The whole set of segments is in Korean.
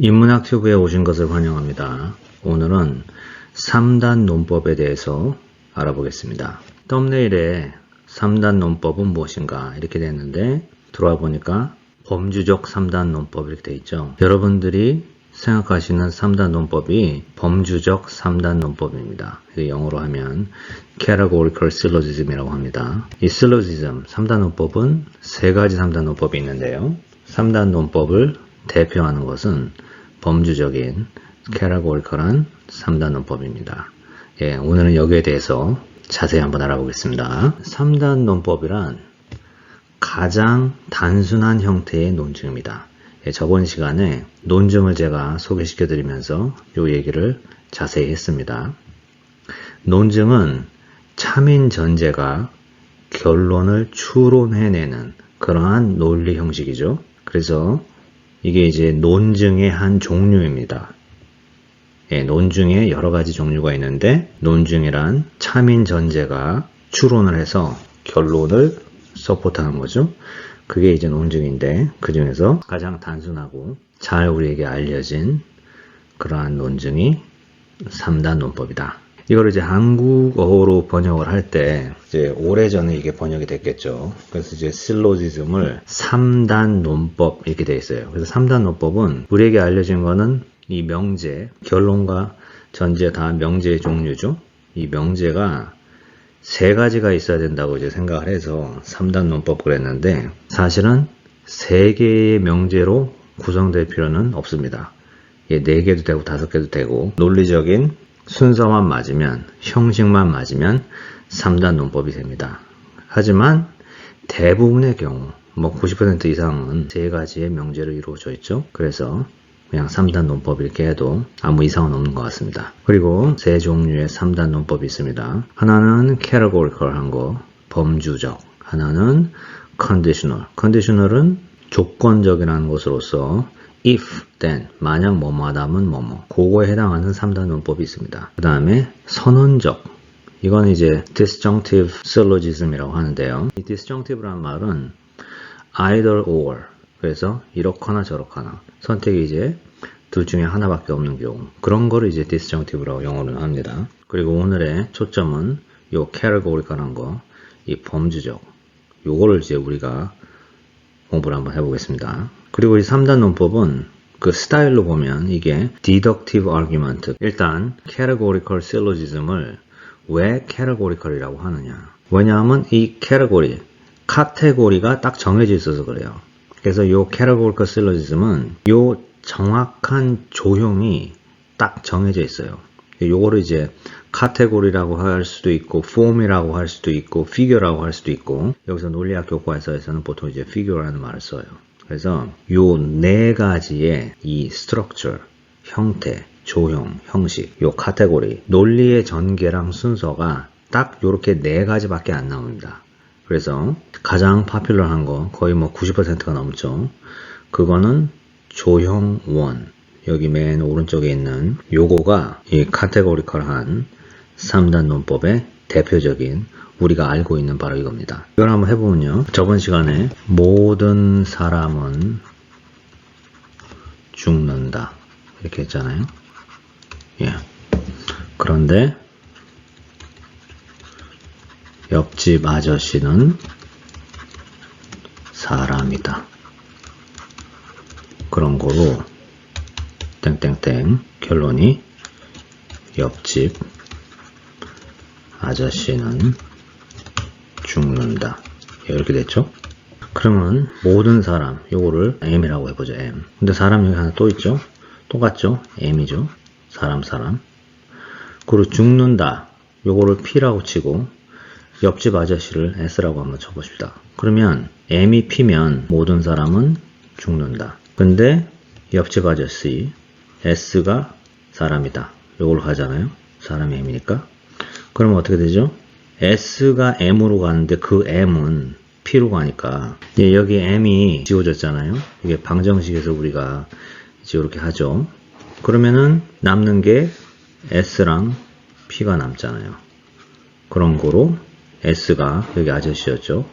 인문학 튜브에 오신 것을 환영합니다. 오늘은 3단 논법에 대해서 알아보겠습니다. 썸네일에 3단 논법은 무엇인가 이렇게 됐는데 들어와 보니까 범주적 3단 논법 이렇게 돼 있죠. 여러분들이 생각하시는 3단 논법이 범주적 3단 논법입니다. 영어로 하면 categorical syllogism이라고 합니다. 이 syllogism 3단 논법은 세 가지 3단 논법이 있는데요. 3단 논법을 대표하는 것은 범주적인 categorical한 3단 논법입니다. 예, 오늘은 여기에 대해서 자세히 한번 알아보겠습니다. 3단 논법이란 가장 단순한 형태의 논증입니다. 예, 저번 시간에 논증을 제가 소개시켜 드리면서 이 얘기를 자세히 했습니다. 논증은 참인 전제가 결론을 추론해내는 그러한 논리 형식이죠. 그래서 이게 이제 논증의 한 종류입니다. 예, 논증에 여러 가지 종류가 있는데 논증이란 참인 전제가 추론을 해서 결론을 서포트하는 거죠. 그게 이제 논증인데 그 중에서 가장 단순하고 잘 우리에게 알려진 그러한 논증이 3단 논법이다. 이걸 이제 한국어로 번역을 할 때 이제 오래전에 이게 번역이 됐겠죠. 그래서 이제 실로지즘을 3단 논법 이렇게 돼 있어요. 그래서 3단 논법은 우리에게 알려진 거는 이 명제, 결론과 전제 다 명제의 종류죠. 이 명제가 세 가지가 있어야 된다고 이제 생각을 해서 3단 논법 그랬는데 사실은 세 개의 명제로 구성될 필요는 없습니다. 예, 네 개도 되고 다섯 개도 되고 논리적인 순서만 맞으면 형식만 맞으면 3단 논법이 됩니다. 하지만 대부분의 경우 뭐 90% 이상은 세 가지의 명제로 이루어져 있죠. 그래서 그냥 3단 논법 이렇게 해도 아무 이상은 없는 것 같습니다. 그리고 세 종류의 3단 논법이 있습니다. 하나는 categorical한 거, 범주적. 하나는 conditional. conditional은 조건적이라는 것으로서 if, then, 만약 뭐뭐 하다면 뭐뭐 그거에 해당하는 3단 논법이 있습니다. 그 다음에 선언적 이건 이제 disjunctive syllogism이라고 하는데요. 이 disjunctive라는 말은 either or 그래서 이렇거나 저렇거나 선택이 이제 둘 중에 하나밖에 없는 경우 그런 거를 이제 disjunctive라고 영어로 합니다. 그리고 오늘의 초점은 요 categorical한 거, 이 범주적 요거를 이제 우리가 공부를 한번 해보겠습니다. 그리고 이 3단 논법은 그 스타일로 보면 이게 deductive argument 일단 categorical syllogism을 왜 categorical이라고 하느냐 왜냐하면 이 category 카테고리가 딱 정해져 있어서 그래요. 그래서 이 categorical syllogism은 요 정확한 조형이 딱 정해져 있어요. 요거를 이제 카테고리라고 할 수도 있고 폼이라고 할 수도 있고 피규어라고 할 수도 있고 여기서 논리학 교과서에서는 보통 이제 피규어라는 말을 써요. 그래서 요 네 가지의 이 스트럭처, 형태, 조형, 형식, 요 카테고리, 논리의 전개랑 순서가 딱 요렇게 네 가지밖에 안 나옵니다. 그래서 가장 파퓰러한 거 거의 뭐 90%가 넘죠. 그거는 조형 원 여기 맨 오른쪽에 있는 요거가 이 카테고리컬한 3단 논법의 대표적인 우리가 알고 있는 바로 이겁니다. 이걸 한번 해보면요. 저번 시간에 모든 사람은 죽는다 이렇게 했잖아요. 예. 그런데 옆집 아저씨는 사람이다. 그런 거로 땡땡땡 결론이 옆집 아저씨는 죽는다. 이렇게 됐죠? 그러면 모든 사람 요거를 M이라고 해보죠. M. 근데 사람 여기 하나 또 있죠? 똑같죠? M이죠. 사람 사람. 그리고 죽는다. 요거를 P라고 치고 옆집 아저씨를 S라고 한번 쳐봅시다. 그러면 M이 P면 모든 사람은 죽는다. 근데 옆집 아저씨 S가 사람이다. 요걸로 가잖아요. 사람이 M이니까. 그러면 어떻게 되죠? S가 M으로 가는데 그 M은 P로 가니까 예, 여기 M이 지워졌잖아요. 이게 방정식에서 우리가 이렇게 하죠. 그러면은 남는 게 S랑 P가 남잖아요. 그런 거로 S가 여기 아저씨였죠.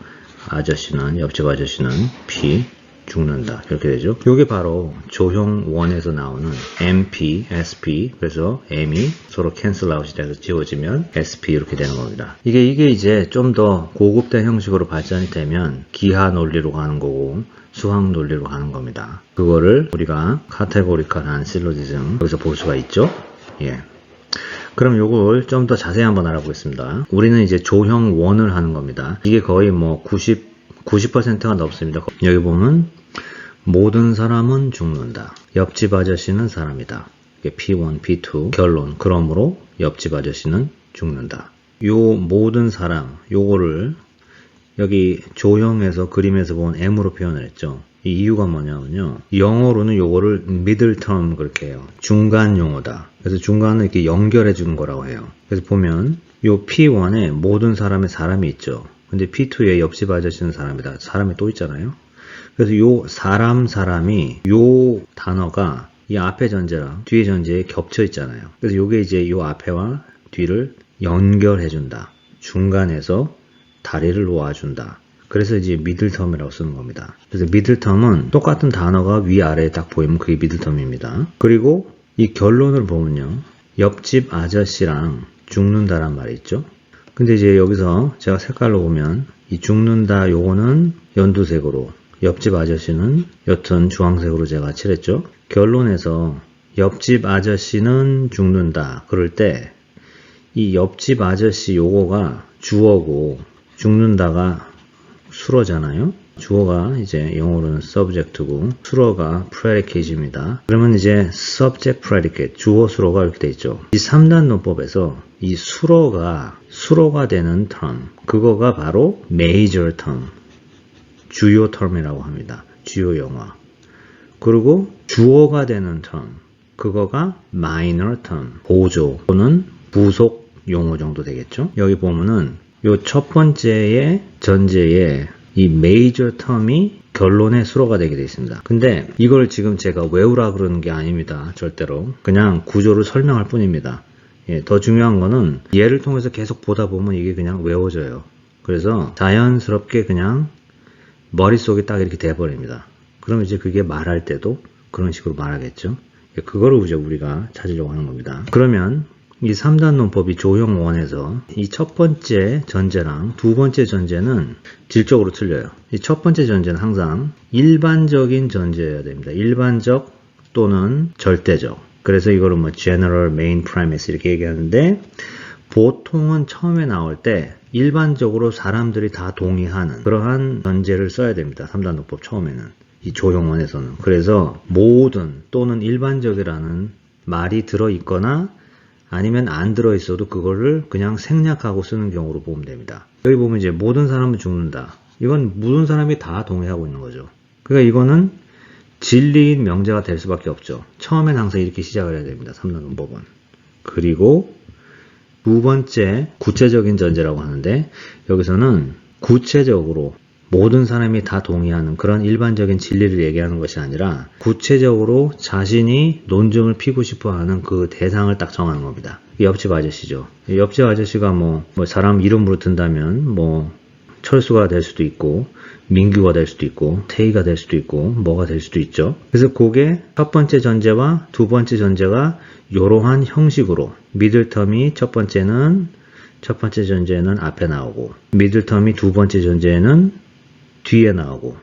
아저씨는 옆집 아저씨는 P 죽는다. 이렇게 되죠. 이게 바로 조형 1에서 나오는 MP, SP. 그래서 M이 서로 캔슬 아웃이 돼서 지워지면 SP 이렇게 되는 겁니다. 이게, 이게 이제 좀 더 고급된 형식으로 발전이 되면 기하 논리로 가는 거고 수학 논리로 가는 겁니다. 그거를 우리가 카테고리컬한 실로디즘 여기서 볼 수가 있죠. 예. 그럼 요걸 좀 더 자세히 한번 알아보겠습니다. 우리는 이제 조형 1을 하는 겁니다. 이게 거의 뭐 90, 90%가 넘습니다. 여기 보면 모든 사람은 죽는다. 옆집 아저씨는 사람이다. 이게 P1, P2 결론. 그러므로 옆집 아저씨는 죽는다. 요 모든 사람 요거를 여기 조형에서 그림에서 본 M으로 표현을 했죠. 이 이유가 뭐냐면요. 영어로는 요거를 middle term 그렇게 해요. 중간 용어다. 그래서 중간은 이렇게 연결해 주는 거라고 해요. 그래서 보면 요 P1에 모든 사람의 사람이 있죠. 근데 P2에 옆집 아저씨는 사람이다. 사람이 또 있잖아요. 그래서 요 사람 사람이 요 단어가 이 앞에 전제랑 뒤에 전제에 겹쳐 있잖아요. 그래서 요게 이제 요 앞에와 뒤를 연결해 준다. 중간에서 다리를 놓아 준다. 그래서 이제 미들텀이라고 쓰는 겁니다. 그래서 미들텀은 똑같은 단어가 위아래에 딱 보이면 그게 미들텀입니다. 그리고 이 결론을 보면요. 옆집 아저씨랑 죽는다란 말이 있죠. 근데 이제 여기서 제가 색깔로 보면 이 죽는다 요거는 연두색으로 옆집 아저씨는 옅은 주황색으로 제가 칠했죠. 결론에서 옆집 아저씨는 죽는다. 그럴 때 이 옆집 아저씨 요거가 주어고 죽는다가 수어잖아요. 주어가 이제 영어로는 subject고 수어가 predicate입니다. 그러면 이제 subject predicate 주어 수어가 이렇게 돼 있죠. 이 3단 논법에서 이 수어가 수어가 되는 term 그거가 바로 major term 주요 term이라고 합니다. 주요 영어. 그리고 주어가 되는 term 그거가 minor term 보조 또는 부속 용어 정도 되겠죠. 여기 보면은 요 첫 번째의 전제에 이 메이저 텀이 결론의 수로가 되게 되어 있습니다. 근데 이걸 지금 제가 외우라 그러는 게 아닙니다. 절대로. 그냥 구조를 설명할 뿐입니다. 예, 더 중요한 거는 예를 통해서 계속 보다 보면 이게 그냥 외워져요. 그래서 자연스럽게 그냥 머릿속에 딱 이렇게 돼버립니다. 그럼 이제 그게 말할 때도 그런 식으로 말하겠죠. 예, 그거를 이제 우리가 찾으려고 하는 겁니다. 그러면 이 3단 논법이 조형 1에서 이 첫 번째 전제랑 두 번째 전제는 질적으로 틀려요. 이 첫 번째 전제는 항상 일반적인 전제여야 됩니다. 일반적 또는 절대적. 그래서 이거를 뭐 general main premise 이렇게 얘기하는데 보통은 처음에 나올 때 일반적으로 사람들이 다 동의하는 그러한 전제를 써야 됩니다. 3단 논법 처음에는. 이 조형원에서는. 그래서 모든 또는 일반적이라는 말이 들어 있거나 아니면 안 들어있어도 그거를 그냥 생략하고 쓰는 경우로 보면 됩니다. 여기 보면 이제 모든 사람은 죽는다. 이건 모든 사람이 다 동의하고 있는 거죠. 그러니까 이거는 진리인 명제가 될 수밖에 없죠. 처음엔 항상 이렇게 시작을 해야 됩니다. 3단 문법은. 그리고 두 번째 구체적인 전제라고 하는데 여기서는 구체적으로 모든 사람이 다 동의하는 그런 일반적인 진리를 얘기하는 것이 아니라 구체적으로 자신이 논증을 피고 싶어 하는 그 대상을 딱 정하는 겁니다. 옆집 아저씨죠. 옆집 아저씨가 뭐, 뭐 사람 이름으로 든다면 뭐 철수가 될 수도 있고 민규가 될 수도 있고 태희가 될 수도 있고 뭐가 될 수도 있죠. 그래서 그게 첫 번째 전제와 두 번째 전제가 이러한 형식으로 미들텀이 첫 번째는 첫 번째 전제는 앞에 나오고 미들텀이 두 번째 전제는 뒤에 나오고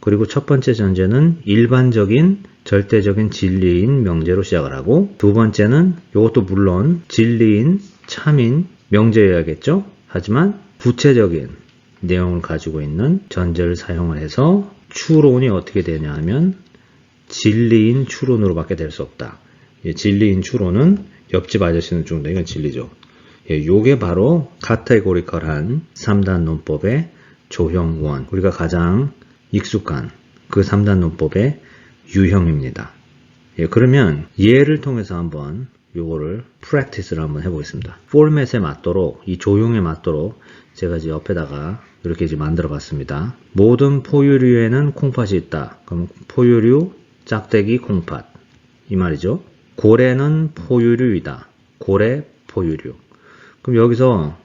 그리고 첫 번째 전제는 일반적인 절대적인 진리인 명제로 시작을 하고 두 번째는 이것도 물론 진리인 참인 명제여야겠죠. 하지만 구체적인 내용을 가지고 있는 전제를 사용을 해서 추론이 어떻게 되냐 하면 진리인 추론으로 밖에 될 수 없다. 예, 진리인 추론은 옆집 아저씨는 죽는다. 이건 진리죠. 예, 요게 바로 카테고리컬한 3단 논법의 조형원, 우리가 가장 익숙한 그 3단 논법의 유형입니다. 예, 그러면 예를 통해서 한번 요거를 프랙티스를 한번 해보겠습니다. 포맷에 맞도록 이 조형에 맞도록 제가 이제 옆에다가 이렇게 이제 만들어 봤습니다. 모든 포유류에는 콩팥이 있다. 그럼 포유류, 짝대기, 콩팥 이 말이죠. 고래는 포유류이다. 고래, 포유류. 그럼 여기서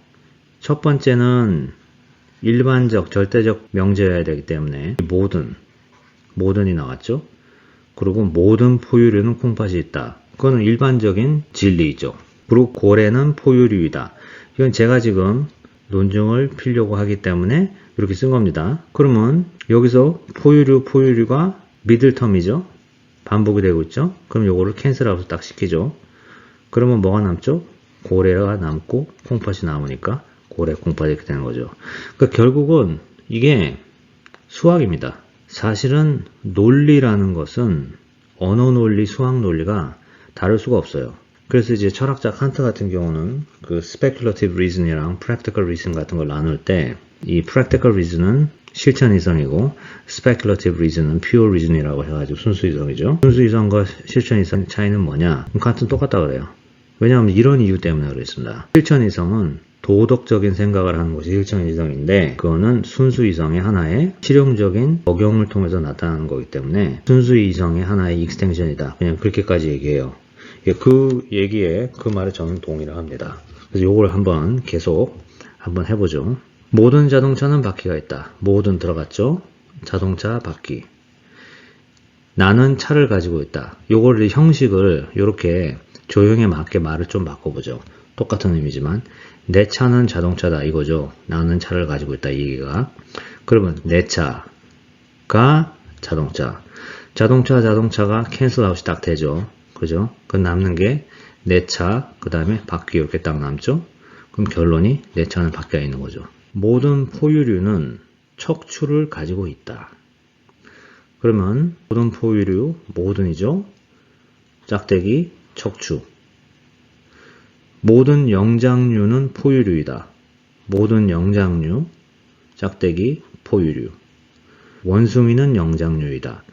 첫 번째는 일반적, 절대적 명제여야 되기 때문에 모든 모든이 나왔죠. 그리고 모든 포유류는 콩팥이 있다. 그거는 일반적인 진리이죠. 그리고 고래는 포유류이다. 이건 제가 지금 논증을 피려고 하기 때문에 이렇게 쓴 겁니다. 그러면 여기서 포유류, 포유류가 미들텀이죠. 반복이 되고 있죠. 그럼 요거를 캔슬아웃 딱 시키죠. 그러면 뭐가 남죠? 고래가 남고 콩팥이 남으니까 고래, 콩팥이 이렇게 되는 거죠. 그러니까 결국은 이게 수학입니다. 사실은 논리라는 것은 언어 논리, 수학 논리가 다를 수가 없어요. 그래서 이제 철학자 칸트 같은 경우는 그 speculative reason이랑 practical reason 같은 걸 나눌 때 이 practical reason은 실천 이성이고 speculative reason은 pure reason이라고 해가지고 순수 이성이죠. 순수 이성과 실천 이성 차이는 뭐냐? 칸트는 똑같다 그래요. 왜냐하면 이런 이유 때문에 그랬습니다. 실천 이성은 도덕적인 생각을 하는 것이 실천 이성인데 그거는 순수 이성의 하나의 실용적인 적용을 통해서 나타나는 거기 때문에 순수 이성의 하나의 익스텐션이다. 그냥 그렇게까지 얘기해요. 예, 그 얘기에 그 말에 저는 동의를 합니다. 그래서 요걸 한번 계속 한번 해보죠. 모든 자동차는 바퀴가 있다. 모든 들어갔죠? 자동차 바퀴. 나는 차를 가지고 있다. 요걸 형식을 이렇게 조형에 맞게 말을 좀 바꿔보죠. 똑같은 의미지만 내 차는 자동차다 이거죠. 나는 차를 가지고 있다 이 얘기가. 그러면 내 차가 자동차. 자동차 자동차가 캔슬 아웃이 딱 되죠. 그죠? 그 남는 게 내 차, 그 다음에 바퀴 이렇게 딱 남죠? 그럼 결론이 내 차는 바퀴가 있는 거죠. 모든 포유류는 척추를 가지고 있다. 그러면 모든 포유류, 모든이죠? 짝대기, 척추. 모든 영장류는 포유류이다. 모든 영장류, 짝대기, 포유류. 원숭이는 영장류이다.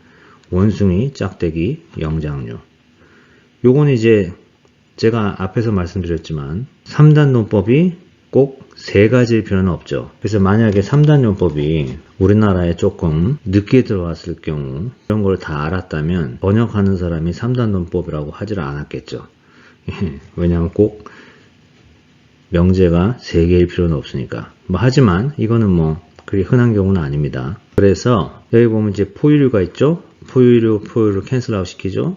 원숭이, 짝대기, 영장류. 요건 이제 제가 앞에서 말씀드렸지만 3단 논법이 꼭 세 가지일 필요는 없죠. 그래서 만약에 3단 논법이 우리나라에 조금 늦게 들어왔을 경우 이런 걸 다 알았다면 번역하는 사람이 3단 논법이라고 하질 않았겠죠. 왜냐하면 꼭 명제가 세 개일 필요는 없으니까. 뭐 하지만 이거는 뭐 그리 흔한 경우는 아닙니다. 그래서 여기 보면 이제 포유류가 있죠. 포유류, 포유류 캔슬 아웃 시키죠.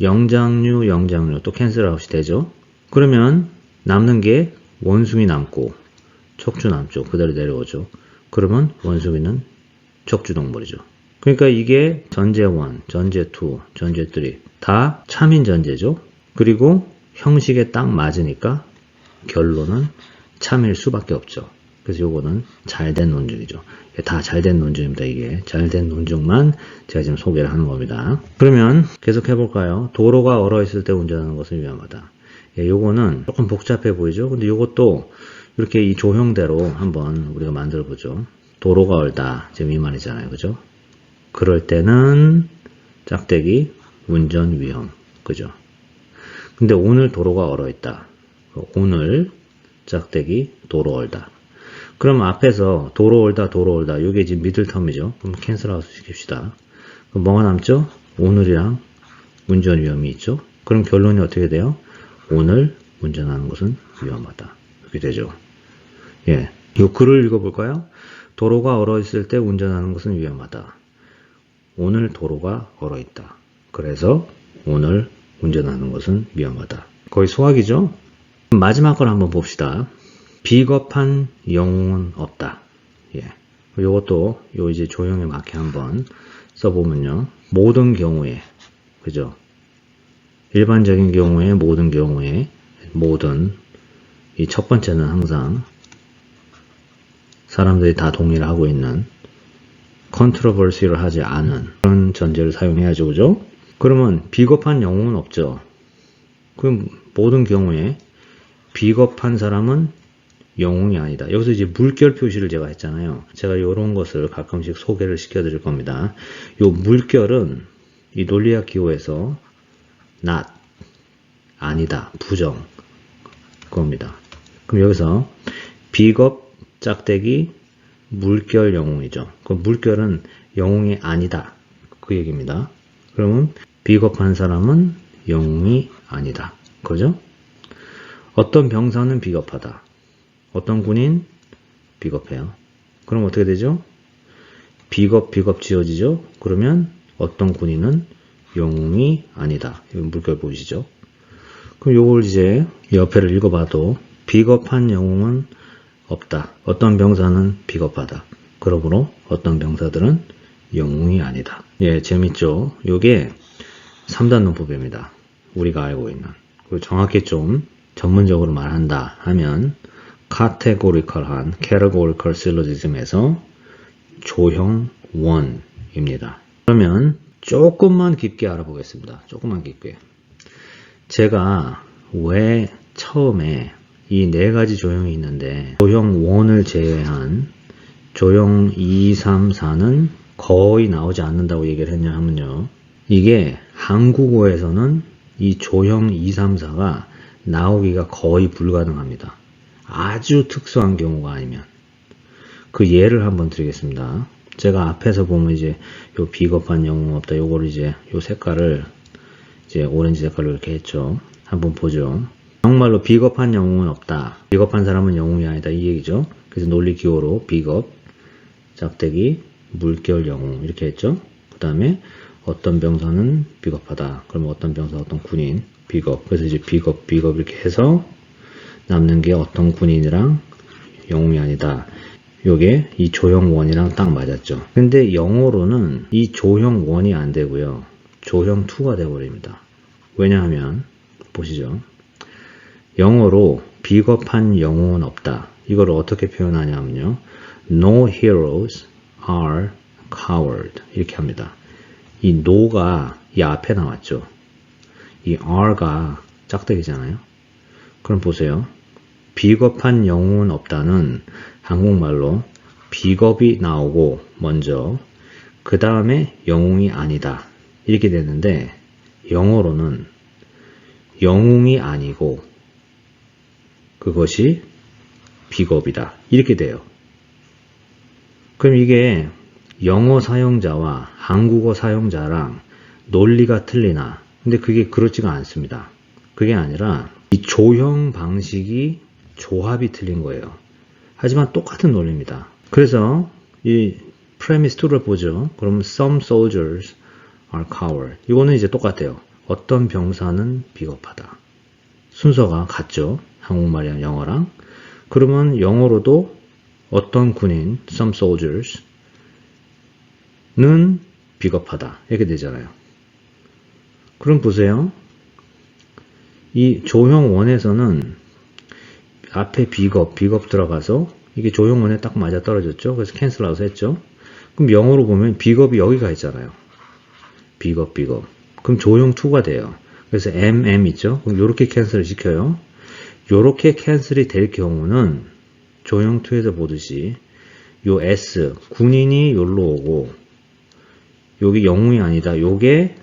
영장류, 영장류 또 캔슬 아웃이 되죠. 그러면 남는 게 원숭이 남고 척추 남죠. 그대로 내려오죠. 그러면 원숭이는 척추 동물이죠. 그러니까 이게 전제 1, 전제 2, 전제 3다 참인 전제죠. 그리고 형식에 딱 맞으니까 결론은 참일 수밖에 없죠. 그래서 요거는 잘된 논증이죠. 다 잘된 논증입니다. 이게 잘된 논증만 제가 지금 소개를 하는 겁니다. 그러면 계속 해볼까요? 도로가 얼어 있을 때 운전하는 것은 위험하다. 예, 요거는 조금 복잡해 보이죠? 근데 요것도 이렇게 이 조형대로 한번 우리가 만들어 보죠. 도로가 얼다. 지금 이 말이잖아요. 그죠? 그럴 때는 짝대기 운전 위험. 그죠? 근데 오늘 도로가 얼어 있다. 오늘 짝대기 도로 얼다. 그럼 앞에서 도로 얼다 도로 얼다 이게 지금 미들 텀이죠. 그럼 캔슬아웃 시킵시다. 그럼 뭐가 남죠? 오늘이랑 운전 위험이 있죠. 그럼 결론이 어떻게 돼요? 오늘 운전하는 것은 위험하다. 이렇게 되죠. 예. 이 글을 읽어볼까요? 도로가 얼어 있을 때 운전하는 것은 위험하다. 오늘 도로가 얼어 있다. 그래서 오늘 운전하는 것은 위험하다. 거의 소학이죠? 마지막 걸 한번 봅시다. 비겁한 영웅은 없다. 예. 요것도 요 이제 조형에 맞게 한번 써보면요. 모든 경우에, 그죠? 일반적인 경우에, 모든 경우에, 모든, 이 첫 번째는 항상 사람들이 다 동의를 하고 있는 컨트로버시를 하지 않은 그런 전제를 사용해야죠. 그죠? 그러면 비겁한 영웅은 없죠. 그럼 모든 경우에 비겁한 사람은 영웅이 아니다. 여기서 이제 물결 표시를 제가 했잖아요. 제가 이런 것을 가끔씩 소개를 시켜 드릴 겁니다. 이 물결은 이 논리학 기호에서 not, 아니다, 부정 그겁니다. 그럼 여기서 비겁 짝대기 물결 영웅이죠. 그 물결은 영웅이 아니다. 그 얘기입니다. 그러면 비겁한 사람은 영웅이 아니다. 그죠? 어떤 병사는 비겁하다. 어떤 군인 비겁해요. 그럼 어떻게 되죠? 비겁 비겁 지어지죠? 그러면 어떤 군인은 영웅이 아니다. 이건 물결 보이시죠? 그럼 요걸 이제 옆에를 읽어봐도 비겁한 영웅은 없다. 어떤 병사는 비겁하다. 그러므로 어떤 병사들은 영웅이 아니다. 예, 재밌죠? 요게 3단 논법입니다. 우리가 알고 있는. 그리고 정확히 좀 전문적으로 말한다 하면 카테고리컬한 캐러고리컬 실로지즘에서 조형 원입니다. 그러면 조금만 깊게 알아보겠습니다. 조금만 깊게. 제가 왜 처음에 이 네 가지 조형이 있는데 조형 1을 제외한 조형 2, 3, 4는 거의 나오지 않는다고 얘기를 했냐 하면요. 이게 한국어에서는 이 조형 2, 3, 4가 나오기가 거의 불가능합니다. 아주 특수한 경우가 아니면. 그 예를 한번 드리겠습니다. 제가 앞에서 보면 이제 요 비겁한 영웅 없다. 요거를 이제 요 색깔을 이제 오렌지 색깔로 이렇게 했죠. 한번 보죠. 정말로 비겁한 영웅은 없다. 비겁한 사람은 영웅이 아니다. 이 얘기죠. 그래서 논리 기호로 비겁, 짝대기, 물결 영웅 이렇게 했죠. 그 다음에 어떤 병사는 비겁하다. 그러면 어떤 병사, 어떤 군인, 비겁. 그래서 이제 비겁, 비겁 이렇게 해서 남는 게 어떤 군인이랑 영웅이 아니다. 요게 이 조형 원이랑 딱 맞았죠. 근데 영어로는 이 조형 원이 안 되고요. 조형 2가 되어버립니다. 왜냐하면 보시죠. 영어로 비겁한 영웅은 없다. 이걸 어떻게 표현하냐면요. No heroes are coward 이렇게 합니다. 이 no가 이 앞에 나왔죠. 이 are가 짝대기잖아요. 그럼 보세요. 비겁한 영웅은 없다는 한국말로 비겁이 나오고 먼저 그 다음에 영웅이 아니다 이렇게 되는데 영어로는 영웅이 아니고 그것이 비겁이다 이렇게 돼요. 그럼 이게 영어 사용자와 한국어 사용자랑 논리가 틀리나 근데 그게 그렇지가 않습니다. 그게 아니라 이 조형 방식이 조합이 틀린 거예요. 하지만 똑같은 논리입니다. 그래서 이 premise 2를 보죠. 그럼 some soldiers are coward. 이거는 이제 똑같아요. 어떤 병사는 비겁하다. 순서가 같죠. 한국말이랑 영어랑. 그러면 영어로도 어떤 군인, some soldiers, 는 비겁하다. 이렇게 되잖아요. 그럼 보세요. 이 조형 원에서는 앞에 비겁, 비겁 들어가서 이게 조형 원에 딱 맞아 떨어졌죠. 그래서 캔슬 아웃 했죠. 그럼 영어로 보면 비겁이 여기가 있잖아요. 비겁, 비겁. 그럼 조형 2가 돼요. 그래서 MM 있죠. 그럼 이렇게 캔슬을 시켜요. 이렇게 캔슬이 될 경우는 조형 2에서 보듯이 요 S 군인이 여기로 오고 여기 영웅이 아니다. 요게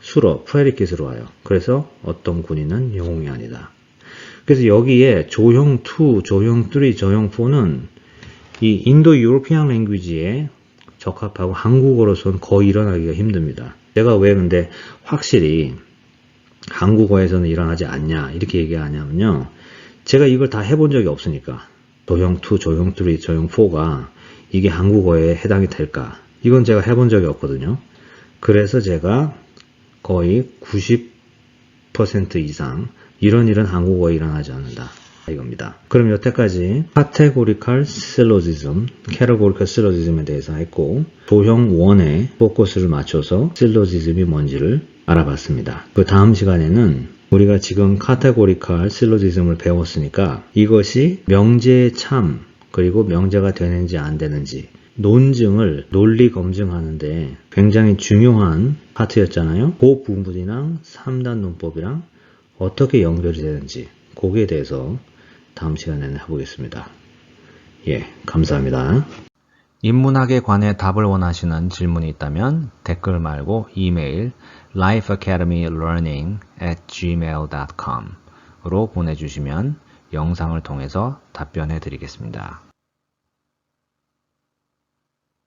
수로 프레디킷으로 와요. 그래서 어떤 군인은 영웅이 아니다. 그래서 여기에 조형 2, 조형 3, 조형 4는 이 인도 유로피안 랭귀지에 적합하고 한국어로서는 거의 일어나기가 힘듭니다. 제가 왜 근데 확실히 한국어에서는 일어나지 않냐 이렇게 얘기하냐면요. 제가 이걸 다 해본 적이 없으니까 조형 2, 조형 3, 조형 4가 이게 한국어에 해당이 될까 이건 제가 해본 적이 없거든요. 그래서 제가 거의 90% 이상 이런 일은 한국어에 일어나지 않는다. 이겁니다. 그럼 여태까지 카테고리칼 실로지즘, 캐러고리칼 실로지즘에 대해서 했고 조형 1에 포커스를 맞춰서 실로지즘이 뭔지를 알아봤습니다. 그 다음 시간에는 우리가 지금 카테고리칼 실로지즘을 배웠으니까 이것이 명제의 참 그리고 명제가 되는지 안 되는지 논증을 논리 검증하는데 굉장히 중요한 파트였잖아요. 그 부분이랑 3단 논법이랑 어떻게 연결이 되는지 거기에 대해서 다음 시간에는 해보겠습니다. 예, 감사합니다. 인문학에 관해 답을 원하시는 질문이 있다면 댓글 말고 이메일 lifeacademylearning at gmail.com 으로 보내주시면 영상을 통해서 답변해 드리겠습니다.